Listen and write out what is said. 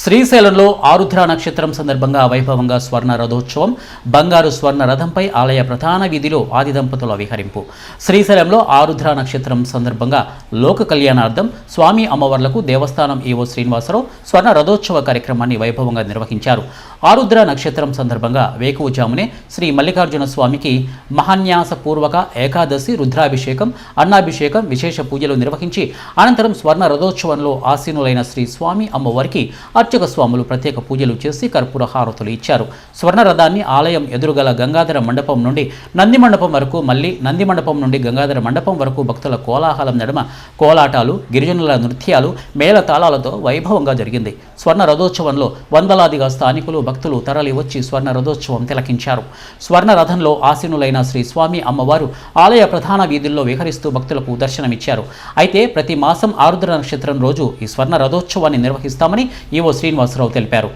శ్రీశైలంలో ఆరుద్ర నక్షత్రం సందర్భంగా వైభవంగా స్వర్ణ రథోత్సవం బంగారు స్వర్ణ రథంపై ఆలయ ప్రధాన వీధిలో ఆది దంపతుల విహరింపు. శ్రీశైలంలో ఆరుద్ర నక్షత్రం సందర్భంగా లోక కళ్యాణార్థం స్వామి అమ్మవార్లకు దేవస్థానం ఈవో శ్రీనివాసరావు స్వర్ణ రథోత్సవ కార్యక్రమాన్ని వైభవంగా నిర్వహించారు. ఆరుద్ర నక్షత్రం సందర్భంగా వేకువజామునే శ్రీ మల్లికార్జున స్వామికి మహాన్యాసపూర్వక ఏకాదశి రుద్రాభిషేకం అన్నాభిషేకం విశేష పూజలు నిర్వహించి అనంతరం స్వర్ణ రథోత్సవంలో ఆసీనులైన శ్రీ స్వామి అమ్మవారికి అర్చక స్వాములు ప్రత్యేక పూజలు చేసి కర్పూర హారతులు ఇచ్చారు. స్వర్ణ రథాన్ని ఆలయం ఎదురుగల గంగాధర మండపం నుండి నంది మండపం వరకు మళ్ళీ నంది మండపం నుండి గంగాధర మండపం వరకు భక్తుల కోలాహలం నడుమ కోలాటాలు గిరిజనుల నృత్యాలు మేళ తాళాలతో వైభవంగా జరిగింది. స్వర్ణ రథోత్సవంలో వందలాదిగా స్థానికులు భక్తులు తరలి వచ్చి స్వర్ణ రథోత్సవం తిలకించారు. స్వర్ణ రథంలో ఆసీనులైన శ్రీ స్వామి అమ్మవారు ఆలయ ప్రధాన వీధుల్లో విహరిస్తూ భక్తులకు దర్శనమిచ్చారు. అయితే ప్రతి మాసం ఆరుద్ర నక్షత్రం రోజు ఈ స్వర్ణ రథోత్సవాన్ని నిర్వహిస్తామని ఈవో శ్రీనివాసరావు తెలిపారు.